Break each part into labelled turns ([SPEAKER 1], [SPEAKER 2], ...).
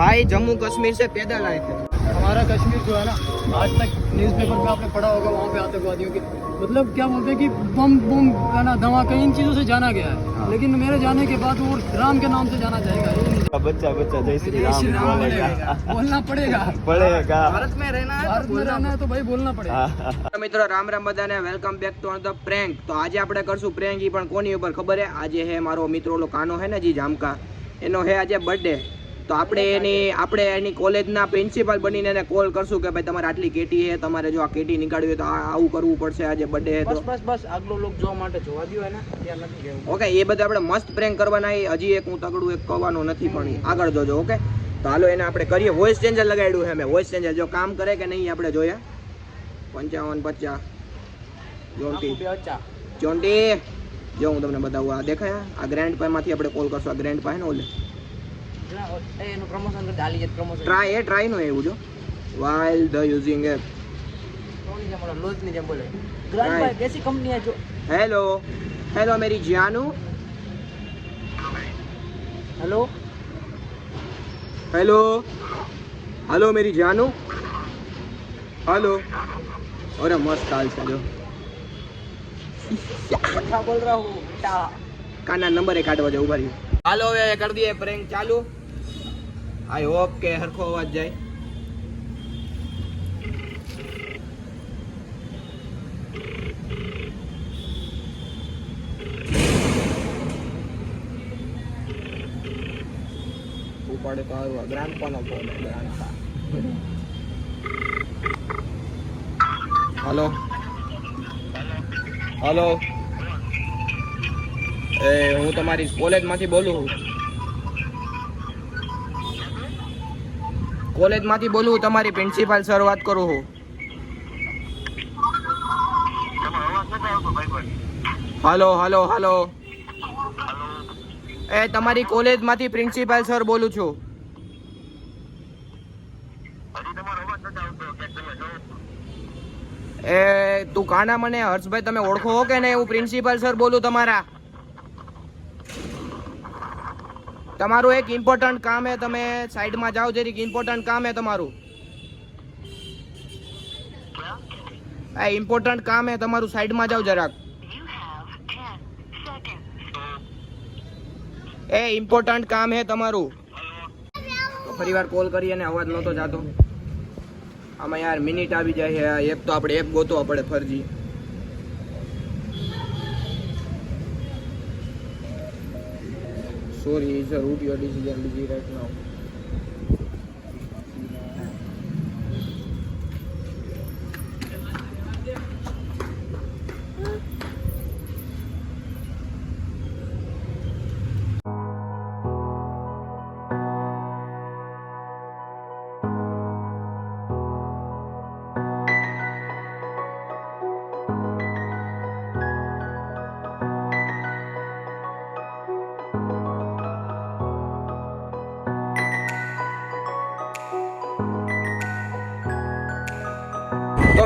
[SPEAKER 1] भाई जम्मू कश्मीर से पैदल आए थे
[SPEAKER 2] हमारा कश्मीर जो है ना आज तक न्यूज़पेपर में आपने पढ़ा होगा वहाँ पे आतंकवादियों के मतलब क्या बोलते हैं कि बम बम है ना धमाका इन चीज़ों से जाना गया है लेकिन मेरे जाने के बाद वो राम के नाम से जाना जाएगा ये नहीं
[SPEAKER 3] बच्चा बच्चा जय श्री
[SPEAKER 2] जय श्री
[SPEAKER 3] राम
[SPEAKER 2] राम
[SPEAKER 3] बोलेगा
[SPEAKER 2] बोलेगा बोलना पड़ेगा
[SPEAKER 3] पड़ेगा
[SPEAKER 1] भारत में रहना है
[SPEAKER 2] भारत में रहना है तो भाई बोलना पड़ेगा
[SPEAKER 3] હા.
[SPEAKER 1] તો મિત્રો રામ રામ બધાને welcome back to the prank તો આજે આપણે કરશું પ્રેન્ક ઈ પણ કોની ઉપર ખબર હે આજે હે મારો મિત્રો ઓલો કાનો હે ને જી જામકા એનો હે આજે બર્થડે તો આપણે એની આપણે એની કોલેજના પ્રિન્સિપાલ બનીને એને કોલ કરશું કે ભાઈ તમારે આટલી કેટી છે તમારે જો આ કેટી નીકાળવી હોય તો આવું કરવું પડશે આજે બર્થડે તો.
[SPEAKER 4] બસ બસ આગલો લોક જોવા માટે જોવા દો એને ત્યાં નથી
[SPEAKER 1] ઓકે એ બધા આપણે મસ્ત પ્રેન્ક કરવાના હજી એક હું તગડું એક કહેવાનું નથી પણ આગળ જોજો ઓકે? તો હાલો એને આપણે કરીએ. વોઇસ ચેન્જર લગાડ્યું છે મેં વોઇસ ચેન્જર જો કામ કરે કે નહીં આપણે જોઈએ પંચાવન પચાસ. જોન્ટી
[SPEAKER 4] બે
[SPEAKER 1] જોન્ટી જો હું તમને બતાવું આ દેખાય? આ ગ્રેન્ડ પામાંથી આપણે કોલ કરશું. આ ગ્રેન્ડ પાય ને ઓલે? ટ્રાય ટ્રાય નો એવું જો વાઇલ ધ યુઝિંગ એ
[SPEAKER 4] કોની
[SPEAKER 1] હેલો હેલો મેરી જાનુ
[SPEAKER 4] હેલો
[SPEAKER 1] હેલો હેલો મેરી જાનુ હેલો અરે મસ્ત હાલ છે જો
[SPEAKER 4] બોલ રહા
[SPEAKER 1] હું નંબરે કાઢવા જાવ ઊભા રહ્યું હાલો હવે દે દઈએ પ્રેન્ક ચાલુ આઈ હોપ કે હરખો અવાજ જાય ઉપાડે તો સારું grand પાનો phone grandpa hello hello એ હું તમારી કોલેજમાંથી બોલું છું કોલેજમાંથી બોલું, તમારી પ્રિન્સિપાલ સર વાત કરું છું હલો હલો હલો. એ, તમારી કોલેજમાંથી પ્રિન્સિપાલ સર બોલું છું. એ, તું કાના મને હર્ષભાઈ, તમે ઓળખો હો કે નહીં? હું પ્રિન્સિપાલ સર બોલું તમારા. તમારું એક ઇમ્પોર્ટન્ટ કામ હે તમે સાઈડમાં જાઓ જરીક ઇમ્પોર્ટન્ટ કામ હે તમારું. આ ઇમ્પોર્ટન્ટ કામ હે તમારું સાઈડમાં જાઓ જરાક. એ ઇમ્પોર્ટન્ટ કામ હે તમારું. તો ફરીવાર કોલ કરી અને અવાજ નહોતો જાતો. આમાં યાર મિનિટ આવી જાય છે એક તો આપણે એપ ગોતવા પડે ફરજી. Sorry, sir, root your decision busy right now.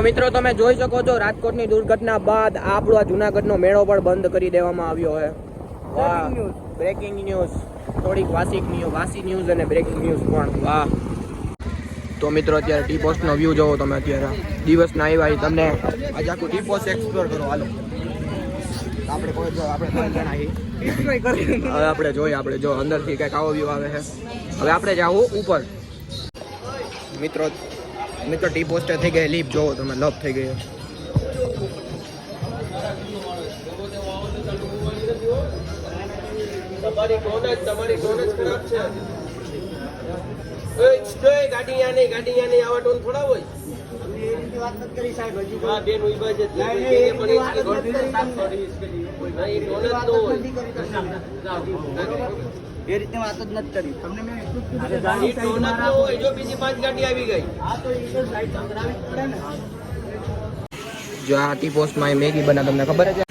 [SPEAKER 1] મિત્રો તમે જોઈ શકો છો રાજકોટની દુર્ઘટના બાદ આપણો આ જુનાગઢનો મેળો પણ બંધ કરી દેવામાં આવ્યો છે. બ્રેકિંગ ન્યૂઝ થોડીક વાસિક ન્યૂઝ વાસી ન્યૂઝ અને બ્રેકિંગ ન્યૂઝ પણ. વાહ. તો મિત્રો અત્યારે ટી પોસ્ટનો વ્યૂ જોવો તમે અત્યારે. દિવસના આવ્યા તમને આજે આખું ટી પોસ્ટ એક્સપ્લોર કરો. હાલો. આપણે કોઈ જો આપણે ત્રણ જણા હવે આપણે જોઈએ આપણે જો અંદરથી કંઈક આવો વ્યૂ આવે છે. હવે આપણે જાવું ઉપર. મિત્રો મિત્રો ટી પોસ્ટર થઈ ગઈ લીપ જોવો તમે લપ થઈ ગયો તમારી કોન જ તમારી કોન જ ખરાબ છે. ઓય ગાડી યા નહીં ગાડી યા નહીં આવા ટોન થોડા હોય. પણ એ ના, ન
[SPEAKER 2] રીતે વાત જ નથી કરી. તમને મેં એટલું જ કીધું કે ગાડી
[SPEAKER 1] ટોન જ હોય જો બીજી પાંચ ગાડી આવી ગઈ.
[SPEAKER 2] આ તો એ તો સાઈડ કરાવી પડે ને.
[SPEAKER 1] જો આ હતી પોસ્ટમાં મેગી બના તમને ખબર છે?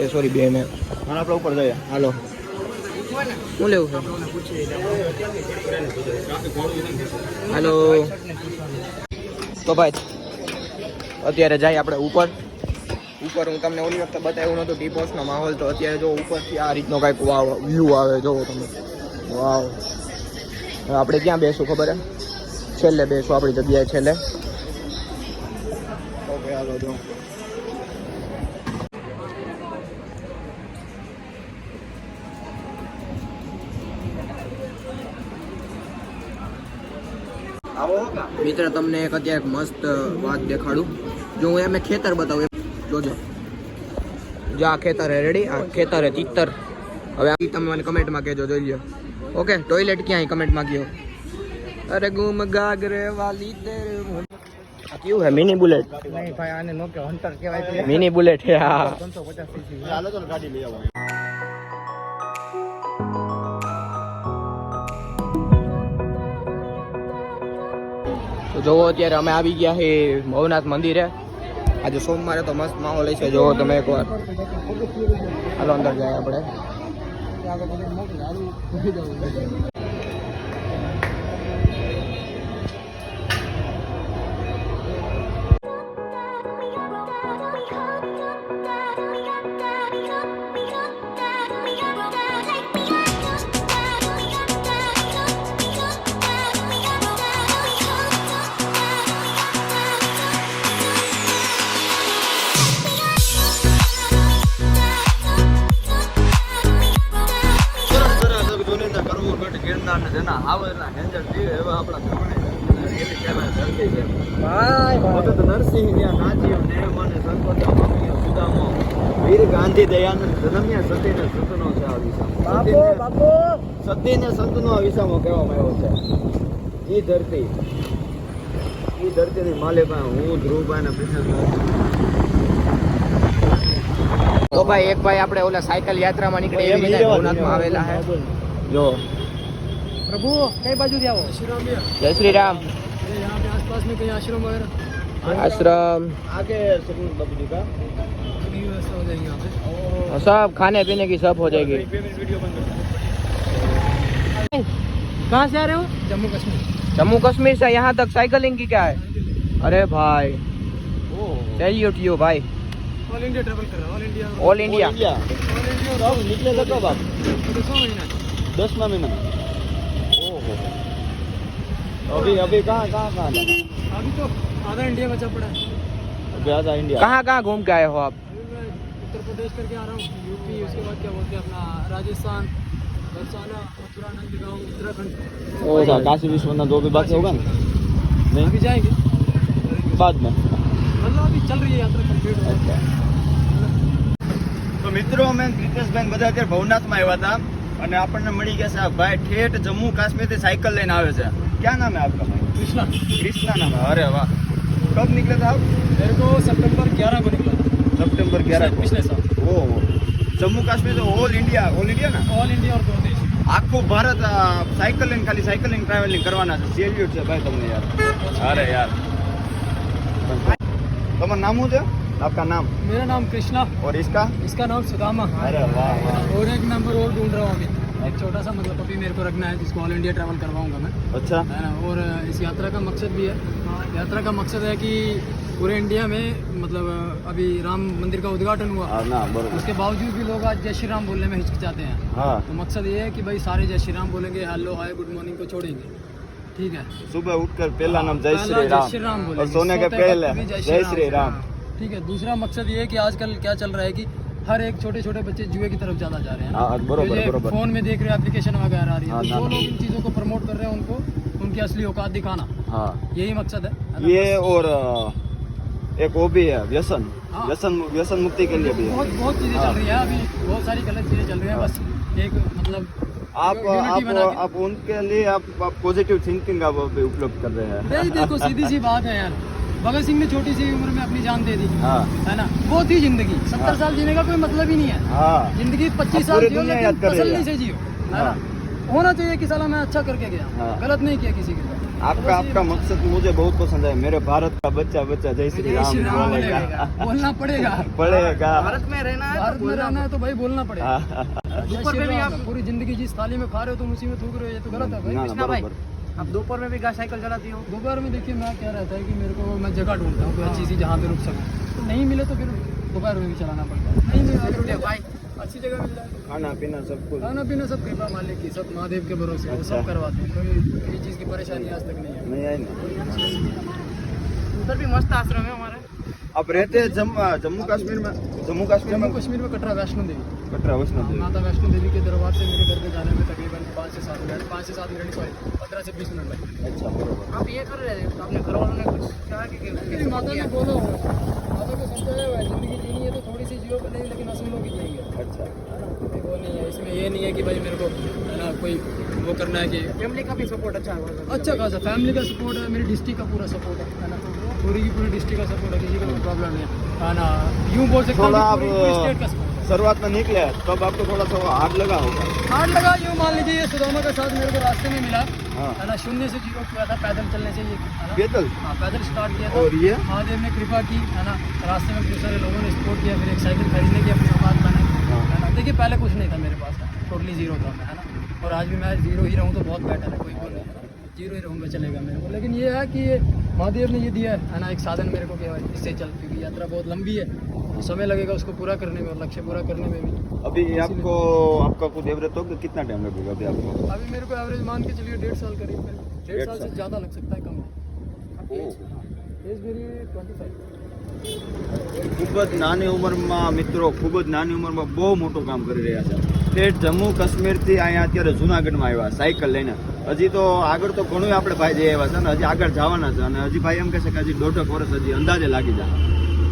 [SPEAKER 1] એ સોરી બે મેં.
[SPEAKER 3] મારા આપણે ઉપર જઈએ
[SPEAKER 1] હાલો. શું લેવું છે? હાલો. તો ભાઈ અત્યારે જાય આપણે ઉપર. ઉપર હું તમને ઓલી વખતે બતાવ્યું નહોતું ટી પોસ્ટનો માહોલ. તો અત્યારે જો ઉપરથી આ રીતનો કાંઈક વાવ વ્યૂ આવે જોવો તમે. વાવ. આપણે ક્યાં બેસું ખબર હે? છેલ્લે બેસું આપણી જગ્યાએ છેલ્લે.
[SPEAKER 3] ઓકે હાલો જો.
[SPEAKER 1] મિત્ર તમને એક અત્યારે મસ્ત વાત દેખાડું. જો હું એમને ખેતર બતાવું એમ. જોજો. જો આ ખેતર હે રેડી આ ખેતર હે તિત્તર હવે તમે મને કમેન્ટમાં કહેજો જોઈ લ્યો. ઓકે ટોયલેટ ક્યાં કમેન્ટમાં કયો. અરે ગુમ ગાગરે વાલી તેરે આ કેવું હે? મિની બુલેટ
[SPEAKER 4] નહીં ભાઈ આને નો કે હન્ટર કહેવાય
[SPEAKER 1] મિની બુલેટ હે હા.
[SPEAKER 4] ત્રણસો પચાસ સીસી
[SPEAKER 3] ચાલો તો ગાડી લઈ આવો.
[SPEAKER 1] તો જોવો અત્યારે અમે આવી ગયા છે ભવનાથ મંદિરે. આજે સોમવારે તો મસ્ત માહોલ છે જોવો તમે એકવાર. હાલો અંદર જાય આપણે.
[SPEAKER 3] આગળ મોકલે સારું ગિરનાર હાવરના હેન્જર જીવે એવા આપણા ધમણે એવી કહેવાય ધરતી છે.
[SPEAKER 1] ભાઈ
[SPEAKER 3] નરસિંહ ત્યાં નાચ્યો નેમ અને સંકોચા પામ્યો સુદામો. વીર ગાંધી દયાનંદ જન્મ્યા સતીને સંતનો છે આ વિસામો. સતીને- સતીને સંતનો આ વિસામો કહેવામાં આવ્યો છે. ઈ ધરતી. ઈ ધરતીની માલિકા હું ધ્રુવભાઈ ને કૃષ્ણ
[SPEAKER 1] તો ભાઈ એક ભાઈ આપણે ઓલા સાયકલ યાત્રામાં નીકળે એવી રીતે આવેલા છે
[SPEAKER 3] જો.
[SPEAKER 2] प्रभु कई बाजू दिया वो? जय श्री राम। यहाँ पे आसपास में कहीं आश्रम वगैरह?
[SPEAKER 1] आश्रम।
[SPEAKER 3] आगे जी का।
[SPEAKER 2] हाँ,
[SPEAKER 1] सब खाने पीने की सब हो जाएगी।
[SPEAKER 2] कहाँ से आ रहे हो? जम्मू कश्मीर।
[SPEAKER 1] जम्मू कश्मीर से यहाँ तक साइकिलिंग की क्या है? अरे भाई। सैल्यूट यू भाई। All India
[SPEAKER 3] all
[SPEAKER 2] India all
[SPEAKER 3] India निकले
[SPEAKER 2] महीना।
[SPEAKER 3] अभी अभी कहाँ कहाँ कहाँ जाना?
[SPEAKER 2] अभी तो आधा इंडिया बचा पड़ा है
[SPEAKER 3] अभी आजा इंडिया
[SPEAKER 1] कहाँ कहाँ घूम के आए हो आप
[SPEAKER 2] अभी मैं उत्तर प्रदेश करके आ रहा हूँ यूपी उसके बाद क्या बोलते हैं अपना राजस्थान बरसाना मथुरा नंदगांव उत्तराखंड
[SPEAKER 3] अच्छा काशी विश्वनाथ दो भी बाकी होगा ना
[SPEAKER 2] अभी
[SPEAKER 3] नहीं
[SPEAKER 2] जाएंगे
[SPEAKER 3] बाद में
[SPEAKER 2] मतलब अभी चल रही है यात्रा कंप्लीट हो
[SPEAKER 3] અચ્છા તો મિત્રો અમે પ્રિતેશભાઈ બધા અત્યારે ભવનાથમાં આવ્યા હતા અને આપણને મળી ગયા છે આ ભાઈ ઠેઠ જમ્મુ કાશ્મીરથી સાયકલ લઈને આવે છે ક્યાં નામ है आपका भाई
[SPEAKER 2] कृष्णा
[SPEAKER 3] कृष्णा नाम है अरे वाह कब निकले थे आप
[SPEAKER 2] मेरे को सितंबर 11 को निकला था
[SPEAKER 3] सितंबर ग्यारह को
[SPEAKER 2] पिछले साल
[SPEAKER 3] ओहो जम्मू काश्मीर तो ऑल इंडिया ऑल इंडिया ना
[SPEAKER 2] ऑल इंडिया और प्रदेश
[SPEAKER 3] આખું ભારત આ, સાયકલ લઈને ખાલી સાયકલિંગ ટ્રાવેલિંગ કરવાના છે સેલ્યુટ છે ભાઈ તમને યાર અરે યાર તમારું નામ શું છે આપકા નામ
[SPEAKER 2] मेरा नाम कृष्णा
[SPEAKER 3] और इसका
[SPEAKER 2] इसका नाम सुदामा
[SPEAKER 3] अरे वाह वाह
[SPEAKER 2] और एक नंबर और ढूंढ रहा हूँ अभी एक छोटा सा मतलब अभी मेरे को रखना है जिसको ऑल इंडिया ट्रैवल करवाऊँगा मैं।
[SPEAKER 3] अच्छा।
[SPEAKER 2] है ना और इस यात्रा का मकसद भी है। यात्रा का मकसद है कि पूरे इंडिया में मतलब अभी राम मंदिर का उद्घाटन हुआ।
[SPEAKER 3] हाँ ना
[SPEAKER 2] उसके बावजूद भी लोग आज जय श्री राम बोलने में हिचकिचाते हैं।
[SPEAKER 3] हाँ।
[SPEAKER 2] तो मकसद ये है कि भाई सारे जय श्री राम बोलेंगे हेलो हाय गुड मॉर्निंग को छोड़ेंगे। ठीक है?
[SPEAKER 3] सुबह उठकर पहला नाम जय श्री
[SPEAKER 2] जय
[SPEAKER 3] राम।
[SPEAKER 2] श्री राम
[SPEAKER 3] और सोने के पहले जय श्री राम।
[SPEAKER 2] हाँ, ठीक है दूसरा मकसद ये है कि आजकल क्या चल रहा है कि हर एक छोटे छोटे बच्चे जुए की तरफ़ ज़्यादा जा रहे हैं।
[SPEAKER 3] हाँ, बरोबर, बरोबर।
[SPEAKER 2] फ़ोन में देख रहे हैं एप्लीकेशन वगैरह आ रही है।
[SPEAKER 3] हाँ,
[SPEAKER 2] तो जो लोग इन चीज़ों को प्रमोट कर रहे हैं उनको उनकी असली औकात दिखाना।
[SPEAKER 3] हाँ।
[SPEAKER 2] यही मकसद है। है
[SPEAKER 3] ये और एक वो भी है व्यसन।
[SPEAKER 2] हाँ।
[SPEAKER 3] व्यसन व्यसन मुक्ति के लिए भी है।
[SPEAKER 2] बहुत बहुत चीज़ें
[SPEAKER 3] हाँ।
[SPEAKER 2] चल रही है। अभी बहुत सारी गलत चीज़ें चल रही है बस एक मतलब
[SPEAKER 3] आप आप आप उनके लिए आप, आप पॉजिटिव थिंकिंग आप उपलब्ध कर रहे हैं।
[SPEAKER 2] देखो सीधी सी बात है यार। भगत सिंह ने छोटी सी उम्र में अपनी जान दे दी।
[SPEAKER 3] हाँ।
[SPEAKER 2] है ना? वो थी ज़िंदगी। सत्तर
[SPEAKER 3] हाँ।
[SPEAKER 2] साल जीने का कोई मतलब ही नहीं है।
[SPEAKER 3] हाँ।
[SPEAKER 2] ज़िंदगी पच्चीस साल जियो लेकिन। तसल्ली से जियो। है ना?
[SPEAKER 3] हाँ।
[SPEAKER 2] होना चाहिए कि साला मैं अच्छा करके गया।
[SPEAKER 3] हाँ।
[SPEAKER 2] गलत नहीं किया किसी के साथ तो
[SPEAKER 3] आपका आपका मकसद मुझे बहुत पसंद है। मेरे भारत का बच्चा बच्चा जय श्री राम बोलेगा।
[SPEAKER 2] बोलना पड़ेगा।
[SPEAKER 3] पड़ेगा।
[SPEAKER 4] भारत में रहना है
[SPEAKER 2] भारत
[SPEAKER 4] तो
[SPEAKER 2] में
[SPEAKER 4] बोलना
[SPEAKER 2] रहना है तो भाई बोलना पड़ेगा।
[SPEAKER 3] हाँ,
[SPEAKER 4] में
[SPEAKER 2] पूरी ज़िंदगी जिस थाली में खा रहे हो तुम उसी में थूक रहे हो ये तो गलत है भाई।
[SPEAKER 4] आप दोपहर में भी गा साइकिल चलाती हो?
[SPEAKER 2] दोपहर में देखिए मैं क्या रहता है कि मेरे को मैं जगह ढूंढता हूँ कोई अच्छी सी जहाँ पे रुक सकूँ। तो नहीं मिले तो फिर दोपहर में भी चलाना पड़ता है। नहीं मिले तो
[SPEAKER 4] भाई
[SPEAKER 2] अच्छी जगह मिल जाए
[SPEAKER 3] खाना पीना सब कुछ।
[SPEAKER 2] खाना पीना सब कृपा मालिक की सब महादेव के भरोसे वो
[SPEAKER 3] अच्छा।
[SPEAKER 2] सब करवाते हैं। कोई चीज़ की परेशानी आज तक नहीं है।
[SPEAKER 3] नहीं आई ना
[SPEAKER 4] उधर भी मस्त आश्रम है
[SPEAKER 3] आप रहते हैं जम्मू जम्मू कश्मीर में? जम्मू कश्मीर
[SPEAKER 2] जम्मू
[SPEAKER 3] में?
[SPEAKER 2] कश्मीर में कटरा वैष्णो देवी।
[SPEAKER 3] कटरा वैष्णो देवी।
[SPEAKER 2] माता वैष्णो देवी के दरबार से मेरे घर पे जाने में तकरीबन पाँच से सात मिनट पाँच से सात मिनट सॉरी पंद्रह से बीस मिनट
[SPEAKER 3] अच्छा बरोबर।
[SPEAKER 4] आप ये कर रहे थे अपने घर वालों ने कुछ कहा कि
[SPEAKER 2] हैं माता ने बोला माता को समझाया हुआ है ज़िंदगी जीनी है तो थोड़ी सी जियो पर नहीं लेकिन असूलों की जिएँगे
[SPEAKER 3] अच्छा।
[SPEAKER 2] है वो नहीं है इसमें ये नहीं है कि भाई मेरे को है ना कोई वो करना है कि
[SPEAKER 4] फैमिली का भी सपोर्ट अच्छा है
[SPEAKER 2] अच्छा खासा फैमिली का सपोर्ट है मेरी डिस्ट्रिक्ट का पूरा सपोर्ट है है ना? पूरी की पूरी डिस्ट्रिक्ट का सपोर्ट है किसी का कोई प्रॉब्लम नहीं है। है ना यूँ बोल सकता हूँ
[SPEAKER 3] थोड़ा आप
[SPEAKER 2] है।
[SPEAKER 3] शुरुआत में निकले तब आपको थोड़ा सा हार्ड लगा होगा।
[SPEAKER 2] हार्ड लगा यूँ मान लीजिए सुदामा का साथ मेरे को रास्ते में मिला
[SPEAKER 3] हाँ।
[SPEAKER 2] है ना? शून्य से ज़ीरो किया था पैदल चलने से ये
[SPEAKER 3] पैदल?
[SPEAKER 2] हाँ पैदल स्टार्ट किया था।
[SPEAKER 3] और ये?
[SPEAKER 2] महादेव ने कृपा की है ना? रास्ते में बहुत सारे लोगों ने सपोर्ट किया फिर एक साइकिल खरीदने की अपनी औकात बनाई
[SPEAKER 3] हाँ।
[SPEAKER 2] है ना? देखिए पहले कुछ नहीं था मेरे पास टोटली ज़ीरो था मैं है ना? और आज भी मैं जीरो ही रहूँ तो बहुत बेटर है कोई वो नहीं है जीरो ही रहूँगा चलेगा मेरे को लेकिन ये है कि ये महादेव ने ये दिया है है ना एक साधन मेरे को कि भाई इससे चल क्योंकि यात्रा बहुत लंबी है तो समय लगेगा उसको पूरा करने में और लक्ष्य पूरा करने में भी
[SPEAKER 3] अभी आपको आपका कुछ एवरेज तो कितना टाइम लगेगा अभी आपको
[SPEAKER 2] अभी मेरे को एवरेज मान के चलिए डेढ़ साल करीब करीब डेढ़
[SPEAKER 3] डेढ़
[SPEAKER 2] साल से
[SPEAKER 3] साल।
[SPEAKER 2] ज़्यादा लग सकता है कम नहीं
[SPEAKER 3] ओह।
[SPEAKER 2] एज मेरी ट्वेंटी फाइव
[SPEAKER 3] ખૂબ જ નાની ઉંમરમાં મિત્રો ખૂબ જ નાની ઉંમરમાં બહુ મોટું કામ કરી રહ્યા છે ઠેઠ જમ્મુ કાશ્મીરથી અહીંયા અત્યારે જુનાગઢમાં આવ્યા સાયકલ લઈને હજી તો આગળ તો ઘણું આપણે ભાઈ જઈ આવ્યા છે ને હજી આગળ જવાના છે અને હજી ભાઈ એમ કહેશે કે હજી દોઢક વર્ષ હજી અંદાજે લાગી જાય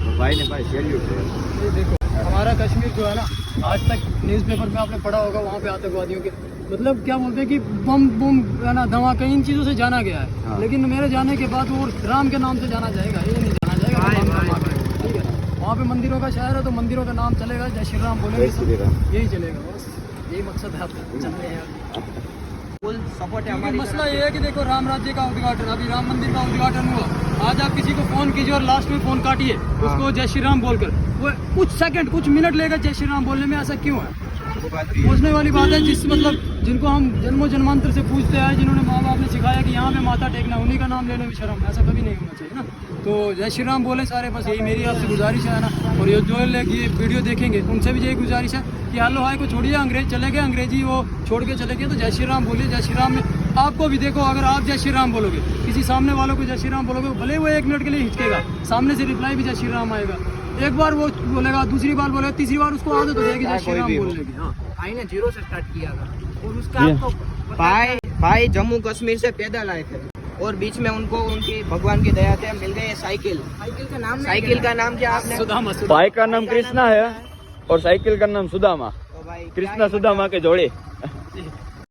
[SPEAKER 3] તો ભાઈને ભાઈ સેલ્યુટ છે
[SPEAKER 2] ये देखो हमारा कश्मीर जो है ना आज तक न्यूज़पेपर में आपने पढ़ा होगा वहाँ पे आतंकवादियों के मतलब क्या बोलते हैं कि बम बम है ना धमाका इन चीज़ों से जाना गया है
[SPEAKER 3] हाँ।
[SPEAKER 2] लेकिन मेरे जाने के बाद वो राम के नाम से जाना जाएगा ये नहीं जाना जाएगा वहाँ पे मंदिरों का शहर है तो मंदिरों का नाम चलेगा जय श्री राम बोलेंगे यही चलेगा बस। यही मकसद है आपका चल रहे
[SPEAKER 1] हैं सपोर्ट है हमारी
[SPEAKER 2] मसला ये है कि देखो राम राज्य का उद्घाटन अभी राम मंदिर का उद्घाटन हुआ। आज आप किसी को फ़ोन कीजिए और लास्ट में फ़ोन काटिए उसको जय श्री राम बोलकर। वो कुछ सेकंड कुछ मिनट लेगा जय श्री राम बोलने में ऐसा क्यों है? पूछने वाली बात है जिस मतलब जिनको हम जन्मों जन्मांतर से पूछते हैं, जिन्होंने माँ बाप ने सिखाया कि यहाँ पे माथा टेकना, उन्हीं का नाम लेने में शर्म ऐसा कभी नहीं होना चाहिए ना। तो जय श्री राम बोले सारे, बस यही मेरी आपसे गुजारिश है ना। और ये जो लोग ये वीडियो देखेंगे, उनसे भी यही गुजारिश है कि हेलो हाय को छोड़िए, अंग्रेज़ चले गए, अंग्रेज़ी वो छोड़ के चले गए तो जय श्री राम बोलिए, जय श्री राम में आपको भी देखो, अगर आप जय श्री राम बोलोगे, किसी सामने वालों को जय श्री राम बोलोगे, भले वो एक मिनट के लिए हिचकेगा, सामने से रिप्लाई भी जय श्री राम आएगा। एक बार वो बोलेगा दूसरी बार बोलेगा तीसरी बार उसको आदत हो जाएगी जय श्री राम बोलने की हाँ।
[SPEAKER 4] भाई ने ज़ीरो से स्टार्ट किया था। और उसका आपको
[SPEAKER 1] भाई भाई जम्मू कश्मीर से पैदल आए थे। और बीच में उनको उनकी भगवान की दया से मिल गई साइकिल।
[SPEAKER 4] साइकिल का नाम
[SPEAKER 1] साइकिल का नाम क्या आपने?
[SPEAKER 2] सुदामा सुदामा।
[SPEAKER 3] भाई का नाम कृष्णा है और साइकिल का नाम सुदामा।
[SPEAKER 1] तो
[SPEAKER 3] कृष्णा सुदामा के जोड़े।